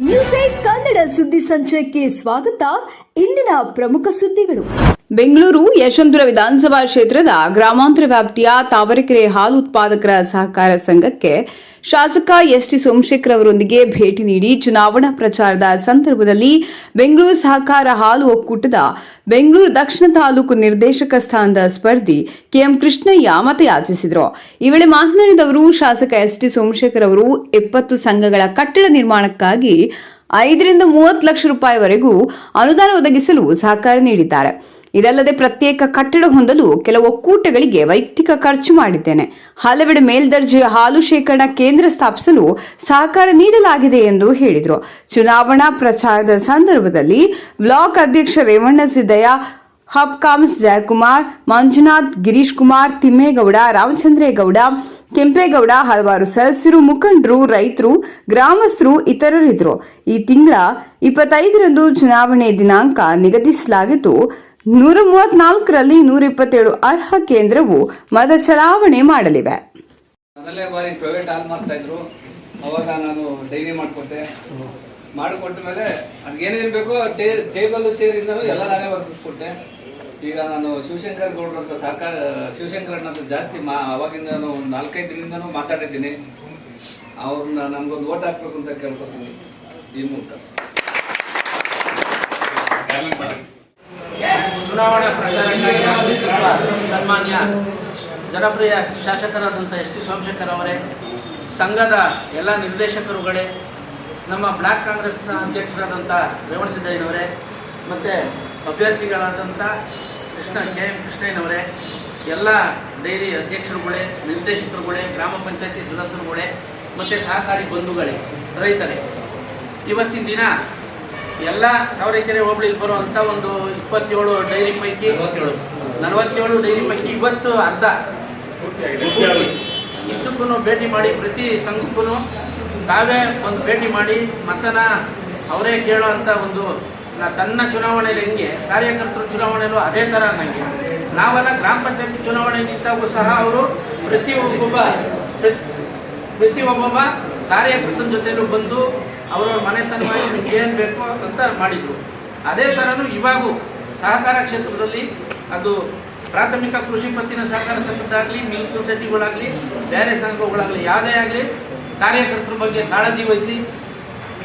News eight Kannada ಸುದ್ದಿ ಸಂಚಯಕ್ಕೆ ಸ್ವಾಗತ. ಇಂದಿನ ಪ್ರಮುಖ ಸುದ್ದಿಗಳು. ಬೆಂಗಳೂರು ಯಶವಂತಪುರ ವಿಧಾನಸಭಾ ಕ್ಷೇತ್ರದ ಗ್ರಾಮಾಂತರ ವ್ಯಾಪ್ತಿಯ ತಾವರೆಕೆರೆ ಹಾಲು ಉತ್ಪಾದಕರ ಸಹಕಾರ ಸಂಘಕ್ಕೆ ಶಾಸಕ ಎಸ್ಟಿ ಸೋಮಶೇಖರ್ ಅವರೊಂದಿಗೆ ಭೇಟಿ ನೀಡಿ ಚುನಾವಣಾ ಪ್ರಚಾರದ ಸಂದರ್ಭದಲ್ಲಿ ಬೆಂಗಳೂರು ಸಹಕಾರ ಹಾಲು ಒಕ್ಕೂಟದ ಬೆಂಗಳೂರು ದಕ್ಷಿಣ ತಾಲೂಕು ನಿರ್ದೇಶಕ ಸ್ಥಾನದ ಸ್ಪರ್ಧಿ ಕೆಎಂ ಕೃಷ್ಣಯ್ಯ ಮತಯಾಚಿಸಿದರು. ಈ ವೇಳೆ ಮಾತನಾಡಿದ ಶಾಸಕ ಎಸ್ಟಿ ಸೋಮಶೇಖರ್ ಅವರು, ಎಪ್ಪತ್ತು ಸಂಘಗಳ ಕಟ್ಟಡ ನಿರ್ಮಾಣಕ್ಕಾಗಿ ಐದರಿಂದ ಮೂವತ್ತು ಲಕ್ಷ ರೂಪಾಯಿವರೆಗೂ ಅನುದಾನ ಒದಗಿಸಲು ಸಹಕಾರ ನೀಡಿದ್ದಾರೆ. ಇದಲ್ಲದೆ ಪ್ರತ್ಯೇಕ ಕಟ್ಟಡ ಹೊಂದಲು ಕೆಲವು ಒಕ್ಕೂಟಗಳಿಗೆ ವೈಯಕ್ತಿಕ ಖರ್ಚು ಮಾಡಿದ್ದೇನೆ. ಹಲವೆಡೆ ಮೇಲ್ದರ್ಜೆಯ ಹಾಲು ಶೇಖರಣಾ ಕೇಂದ್ರ ಸ್ಥಾಪಿಸಲು ಸಹಕಾರ ನೀಡಲಾಗಿದೆ ಎಂದು ಹೇಳಿದರು. ಚುನಾವಣಾ ಪ್ರಚಾರದ ಸಂದರ್ಭದಲ್ಲಿ ಬ್ಲಾಕ್ ಅಧ್ಯಕ್ಷ ರೇವಣ್ಣ ಸಿದ್ದಯ್ಯ, ಹಬ್ಕಾಮ್ಸ್ ಜಯಕುಮಾರ್, ಮಂಜುನಾಥ್, ಗಿರೀಶ್ ಕುಮಾರ್, ತಿಮ್ಮೇಗೌಡ, ರಾಮಚಂದ್ರೇಗೌಡ, ಕೆಂಪೇಗೌಡ, ಹಲವಾರು ಸದಸ್ಯರು, ಮುಖಂಡರು, ರೈತರು, ಗ್ರಾಮಸ್ಥರು ಇತರರಿದ್ದರು. ಈ ತಿಂಗಳ ಇಪ್ಪತ್ತೈದರಂದು ಚುನಾವಣೆ ದಿನಾಂಕ ನಿಗದಿಸಲಾಗಿದ್ದು ನೂರ ಮೂವತ್ನಾಲ್ಕರಲ್ಲಿ ನೂರ ಇಪ್ಪತ್ತೇಳು ಅರ್ಹ ಕೇಂದ್ರವು ಮತ ಚಲಾವಣೆ ಮಾಡಲಿವೆ. ಮೊದಲೇ ಬಾರಿ ಪ್ರೈವೇಟ್ ಹಾಲ್ ಮಾಡ್ತಾ ಇದ್ರು. ಅವಾಗ ನಾನು ಡೈರಿ ಮಾಡಿಕೊಟ್ಟೆ. ಮಾಡಿಕೊಟ್ಟ ಮೇಲೆ ಏನೇನು ಬೇಕೋ ಟೇ ಚೇರ್ ಇಂದ ಎಲ್ಲ ನಾನೇ ವರ್ತಿಸ್ಕೊಟ್ಟೆ ಈಗ ನಾನು ಶಿವಶಂಕರ್ ಗೌಡ್ರ ಅಂತ ಸರ್ಕಾರ ಶಿವಶಂಕರ್ ಅಣ್ಣ ಜಾಸ್ತಿ ಮಾ ಅವಾಗಿಂದ ನಾನು ಒಂದು ನಾಲ್ಕೈದು ದಿನದಿಂದನೂ ಮಾತಾಡಿದ್ದೀನಿ. ಅವ್ರನ್ನ ನಮ್ಗೊಂದು ಓಟ್ ಹಾಕ್ಬೇಕು ಅಂತ ಕೇಳ್ಕೊತೀನಿ ಈ ಮೂಲಕ. ಚುನಾವಣಾ ಪ್ರಚಾರಕ್ಕಾಗಿ ಸನ್ಮಾನ್ಯ, ಜನಪ್ರಿಯ ಶಾಸಕರಾದಂಥ ಎಸ್ ಟಿ ಸೋಮಶೇಖರ್ ಅವರೇ, ಸಂಘದ ಎಲ್ಲ ನಿರ್ದೇಶಕರುಗಳೇ, ನಮ್ಮ ಬ್ಲಾಕ್ ಕಾಂಗ್ರೆಸ್ನ ಅಧ್ಯಕ್ಷರಾದಂಥ ರೇವಣ ಸಿದ್ದಯ್ಯನವರೇ, ಮತ್ತು ಅಭ್ಯರ್ಥಿಗಳಾದಂಥ ಕೃಷ್ಣ ಕೆ ಎಂ ಕೃಷ್ಣಯ್ಯನವರೇ, ಎಲ್ಲ ಡೈರಿ ಅಧ್ಯಕ್ಷರುಗಳೇ, ನಿರ್ದೇಶಕರುಗಳೇ, ಗ್ರಾಮ ಪಂಚಾಯತಿ ಸದಸ್ಯರುಗಳೇ, ಮತ್ತು ಸಹಕಾರಿ ಬಂಧುಗಳೇ, ರೈತರೇ. ಇವತ್ತಿನ ದಿನ ಎಲ್ಲ ನವರೆಕೆರೆ ಹೋಬಳಿಲಿ ಬರುವಂತ ಒಂದು ಇಪ್ಪತ್ತೇಳು ಡೈರಿ ಪೈಕಿ ನಲವತ್ತೇಳು. ಡೈರಿ ಪೈಕಿ ಇವತ್ತು ಅರ್ಧ ಇಷ್ಟಕ್ಕೂ ಭೇಟಿ ಮಾಡಿ ಪ್ರತಿ ಸಂಘಕ್ಕೂ ತಾವೇ ಒಂದು ಭೇಟಿ ಮಾಡಿ ಮತನ ಅವರೇ ಕೇಳೋ ಅಂತ ಒಂದು ನ- ತನ್ನ ಚುನಾವಣೆಯಲ್ಲಿ ಹೆಂಗೆ ಕಾರ್ಯಕರ್ತರು ಚುನಾವಣೆಯಲ್ಲೂ ಅದೇ ಥರ ನನಗೆ ನಾವೆಲ್ಲ ಗ್ರಾಮ ಪಂಚಾಯತಿ ಚುನಾವಣೆ ನಿಂತಾಗೂ ಸಹ ಅವರು ಪ್ರತಿ ಒಬ್ಬೊಬ್ಬ ಪ್ರತಿ ಒಬ್ಬೊಬ್ಬ ಕಾರ್ಯಕರ್ತನ ಜೊತೆಲೂ ಬಂದು ಅವರವ್ರ ಮನೆತನವಾಗಿ ನಿಮ್ಗೆ ಏನು ಬೇಕು ಅಂತ ಮಾಡಿದರು. ಅದೇ ಥರನೂ ಇವಾಗೂ ಸಹಕಾರ ಕ್ಷೇತ್ರದಲ್ಲಿ ಅದು ಪ್ರಾಥಮಿಕ ಕೃಷಿ ಪತ್ತಿನ ಸಹಕಾರ ಸಂಘದ್ದಾಗಲಿ ಮಿಲ್ ಸೊಸೈಟಿಗಳಾಗಲಿ ಬೇರೆ ಸಂಘಗಳಾಗಲಿ, ಯಾವುದೇ ಆಗಲಿ ಕಾರ್ಯಕರ್ತರ ಬಗ್ಗೆ ಕಾಳಜಿ ವಹಿಸಿ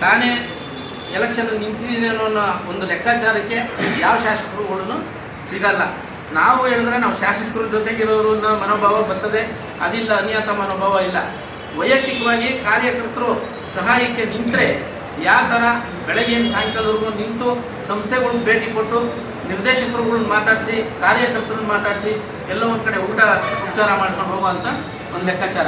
ತಾನೇ ಎಲೆಕ್ಷನ್ ನಿಂತಿದ್ದೀನಿ ಅನ್ನೋ ಒಂದು ಲೆಕ್ಕಾಚಾರಕ್ಕೆ ಯಾವ ಶಾಸಕರುಗಳೂ ಸಿಗಲ್ಲ. ನಾವು ಹೇಳಿದ್ರೆ ನಾವು ಶಾಸಕರ ಜೊತೆಗಿರೋರು ಅನ್ನೋ ಮನೋಭಾವ ಬರ್ತದೆ. ಅದಿಲ್ಲ, ಅನಿಯತ ಮನೋಭಾವ ಇಲ್ಲ. ವೈಯಕ್ತಿಕವಾಗಿ ಕಾರ್ಯಕರ್ತರು ಸಹಾಯಕ್ಕೆ ನಿಂತರೆ ಯಾವ ಥರ ಬೆಳಗ್ಗೆಯಿಂದ ಸಾಯಂಕಾಲದವರೆಗೂ ನಿಂತು ಸಂಸ್ಥೆಗಳಿಗೆ ಭೇಟಿ ಕೊಟ್ಟು ನಿರ್ದೇಶಕರುಗಳನ್ನ ಮಾತಾಡಿಸಿ, ಕಾರ್ಯಕರ್ತರನ್ನ ಮಾತಾಡಿಸಿ ಎಲ್ಲ ಒಂದು ಕಡೆ ಊಟ, ಉಪಚಾರ ಮಾಡ್ಕೊಂಡು ಹೋಗುವಂಥ ಒಂದು ಲೆಕ್ಕಾಚಾರ.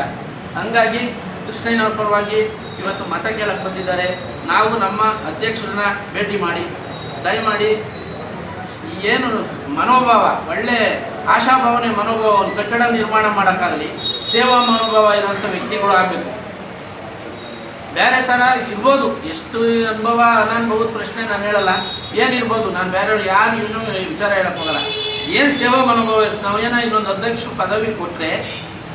ಹಂಗಾಗಿ ಕೃಷ್ಣಯ್ಯನವ್ರ ಪರವಾಗಿ ಇವತ್ತು ಮತ ಕೇಳಕ್ಕೆ ಬಂದಿದ್ದಾರೆ. ನಾವು ನಮ್ಮ ಅಧ್ಯಕ್ಷರನ್ನ ಭೇಟಿ ಮಾಡಿ, ದಯಮಾಡಿ ಏನು ಮನೋಭಾವ, ಒಳ್ಳೆ ಆಶಾಭಾವನೆ ಮನೋಭಾವ ಒಂದು ಕಟ್ಟಡ ನಿರ್ಮಾಣ ಮಾಡೋಕ್ಕಾಗಲಿ, ಸೇವಾ ಮನೋಭಾವ ಇರುವಂಥ ವ್ಯಕ್ತಿಗಳು ಆಗಬೇಕು. ಬೇರೆ ಥರ ಇರ್ಬೋದು. ಎಷ್ಟು ಅನುಭವ, ಅನಾನುಭವದ ಪ್ರಶ್ನೆ ನಾನು ಹೇಳಲ್ಲ. ಏನಿರ್ಬೋದು ನಾನು ಬೇರೆಯವ್ರು ಯಾರು ಇನ್ನೂ ವಿಚಾರ ಹೇಳೋಕ್ಕೋಗಲ್ಲ ಏನು ಸೇವಾ ಮನೋಭಾವ ಇರುತ್ತೆ? ನಾವು ಏನೋ ಇನ್ನೊಂದು ಅಧ್ಯಕ್ಷ ಪದವಿ ಕೊಟ್ಟರೆ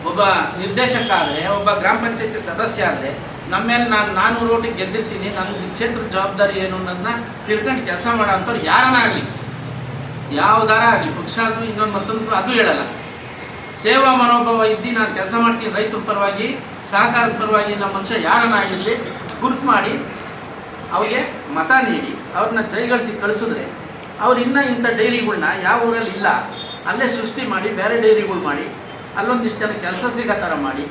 ಒಬ್ಬ ನಿರ್ದೇಶಕ ಆದರೆ ಒಬ್ಬ ಗ್ರಾಮ ಪಂಚಾಯತಿ ಸದಸ್ಯ ಆದರೆ, ನಮ್ಮ ಮೇಲೆ ನಾನು ನಾನ್ನೂರು ಓಟಿಗೆ ಗೆದ್ದಿರ್ತೀನಿ, ನನ್ನ ಕ್ಷೇತ್ರದ ಜವಾಬ್ದಾರಿ ಏನು ಅನ್ನೋದನ್ನ ತಿಳ್ಕೊಂಡು ಕೆಲಸ ಮಾಡೋ ಅಂಥವ್ರು ಯಾರನ್ನ ಆಗಲಿ. ಯಾವ್ದಾರ ಆಗಲಿ. ಪಕ್ಷ ಅದು ಇನ್ನೊಂದು ಮತ್ತೊಂದು ಅದು ಹೇಳಲ್ಲ. ಸೇವಾ ಮನೋಭಾವ ಇದ್ದು ನಾನು ಕೆಲಸ ಮಾಡ್ತೀನಿ, ರೈತರ ಪರವಾಗಿ, ಸಹಕಾರದ ಪರವಾಗಿ ನಮ್ಮ ಮನುಷ್ಯ ಯಾರನ್ನಾಗಿರಲಿ ಗುರುತು ಮಾಡಿ, ಅವ್ರಿಗೆ ಮತ ನೀಡಿ ಅವ್ರನ್ನ ಜೈಗಳಿಸಿ ಕಳಿಸಿದ್ರೆ, ಅವ್ರು ಇನ್ನೂ ಇಂಥ ಡೈರಿಗಳನ್ನ ಯಾವ ಊರಲ್ಲಿ ಇಲ್ಲ, ಅಲ್ಲೇ ಸೃಷ್ಟಿ ಮಾಡಿ, ಬೇರೆ ಡೈರಿಗಳು ಮಾಡಿ, ಅಲ್ಲೊಂದಿಷ್ಟು ಜನ ಕೆಲಸ ಸಿಗೋ ಥರ ಮಾಡಿ,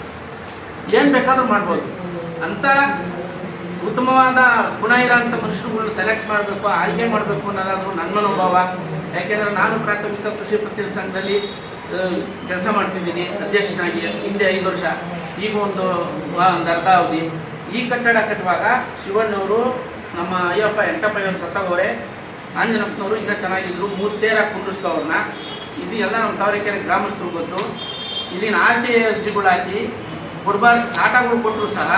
ಏನು ಬೇಕಾದರೂ ಮಾಡ್ಬೋದು. ಅಂತ ಉತ್ತಮವಾದ ಗುಣ ಇರೋಂಥ ಮನುಷ್ಯರುಗಳನ್ನ ಸೆಲೆಕ್ಟ್ ಮಾಡಬೇಕು, ಆಯ್ಕೆ ಮಾಡಬೇಕು ಅನ್ನೋದಾದರೂ ನನ್ನ ಮನೋಭಾವ. ಯಾಕೆಂದರೆ ನಾನು ಪ್ರಾಥಮಿಕ ಕೃಷಿ ಪತ್ತಿನ ಸಂಘದಲ್ಲಿ ಕೆಲಸ ಮಾಡ್ತಿದ್ದೀನಿ, ಅಧ್ಯಕ್ಷನಾಗಿ ಹಿಂದೆ ಐದು ವರ್ಷ. ಈಗ ಒಂದು ಒಂದು ಅರ್ಧ ಅವಧಿ. ಈ ಕಟ್ಟಡ ಕಟ್ಟುವಾಗ ಶಿವಣ್ಣವರು ನಮ್ಮ ಅಯ್ಯಪ್ಪ ಎಂಟಪ್ಪಯ್ಯವರು ಸತ್ತೋಗವ್ರೆ ಆಂಜನಪ್ಪನವರು ಇನ್ನೂ ಚೆನ್ನಾಗಿದ್ರು. ಮೂರು ಚೇರ ಹಾಕಿ ಕುಂಡ್ರಿಸ್ತು ಅವ್ರನ್ನ. ಇದು ಎಲ್ಲ ನಮ್ಮ ತಾವರೆಕೆರೆ ಗ್ರಾಮಸ್ಥರು ಗೊತ್ತು. ಇಲ್ಲಿನ ಆರ್ ಟಿ ಅರ್ಜಿಗಳು ಹಾಕಿ ಕೊಡಬಾರ್ದು ಆಟಗಳು ಕೊಟ್ಟರು ಸಹ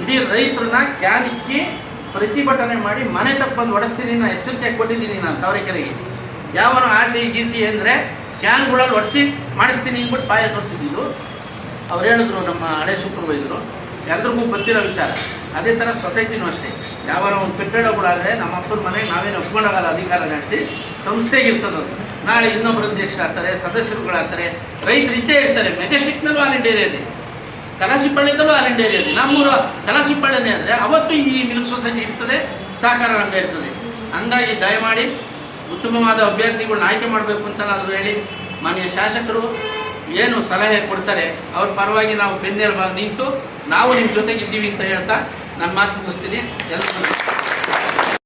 ಇಡೀ ರೈತರನ್ನ ಕ್ಯಾನಿಕ್ಕಿ ಪ್ರತಿಭಟನೆ ಮಾಡಿ ಮನೆ ತಪ್ಪಂದು ಹೊಡೆಸ್ತೀನಿ ನಾನು ಎಚ್ಚರಿಕೆ ಕೊಟ್ಟಿದ್ದೀನಿ ನಾನು ತಾವರೆಕೆರೆಗೆ. ಯಾವನು ಆರ್ ಟಿ ಗೀರ್ತಿ ಅಂದರೆ ಕ್ಯಾನ್ಗಳಲ್ಲಿ ಒಡಿಸಿ ಮಾಡಿಸ್ತೀನಿ ಅಂದ್ಬಿಟ್ಟು ಬಾಯ ತೋರಿಸಿದ್ದು ಅವ್ರು ಹೇಳಿದ್ರು ನಮ್ಮ ಹಳೆ ಸೂಪರ್ವೈಸರು ಎಲ್ರಿಗೂ ಗೊತ್ತಿರೋ ವಿಚಾರ. ಅದೇ ಥರ ಸೊಸೈಟಿನೂ ಅಷ್ಟೇ. ಯಾವಾಗ ಒಂದು ಕಟ್ಟಡಗಳಾದರೆ ನಮ್ಮ ಅಪ್ಪನ ಮನೆಗೆ ನಾವೇನು ಒಪ್ಕೊಂಡಾಗಲ್ಲ ಅಧಿಕಾರ ನಡೆಸಿ ಸಂಸ್ಥೆಗೆ ಇರ್ತದೆ ಅದು. ನಾಳೆ ಇನ್ನೊಬ್ಬರು ಅಧ್ಯಕ್ಷರಾಗ್ತಾರೆ ಸದಸ್ಯರುಗಳಾಗ್ತಾರೆ, ರೈತರು ಇದ್ದೇ ಇರ್ತಾರೆ. ಮೆಜೆಸ್ಟಿಕ್ನಲ್ಲೂ ಆಲ್ ಇಂಡಿಯಾ ಇದೆ. ಆಲ್ ಇಂಡಿಯಾ ಇದೆ. ನಮ್ಮೂರು ಕಲಸಿಪಳ್ಳಿನೇ ಅಂದರೆ ಅವತ್ತು ಈ ಮಿಲ್ಕ್ ಸೊಸೈಟಿ ಇರ್ತದೆ, ಸಹಕಾರ ರಂಗ ಇರ್ತದೆ. ಹಂಗಾಗಿ ದಯಮಾಡಿ ಉತ್ತಮವಾದ ಅಭ್ಯರ್ಥಿಗಳನ್ನ ಆಯ್ಕೆ ಮಾಡಬೇಕು ಅಂತನಾದರೂ ಹೇಳಿ ಮಾನ್ಯ ಶಾಸಕರು ಏನು ಸಲಹೆ ಕೊಡ್ತಾರೆ, ಅವ್ರ ಪರವಾಗಿ ನಾವು ಬೆನ್ನೆಲುಬಾಗಿ ನಿಂತು ನಾವು ನಿಮ್ಮ ಜೊತೆಗಿದ್ದೀವಿ ಅಂತ ಹೇಳ್ತಾ ನನ್ನ ಮಾತು ಮುಗಿಸ್ತೀನಿ. ಎಲ್ಲರಿಗೂ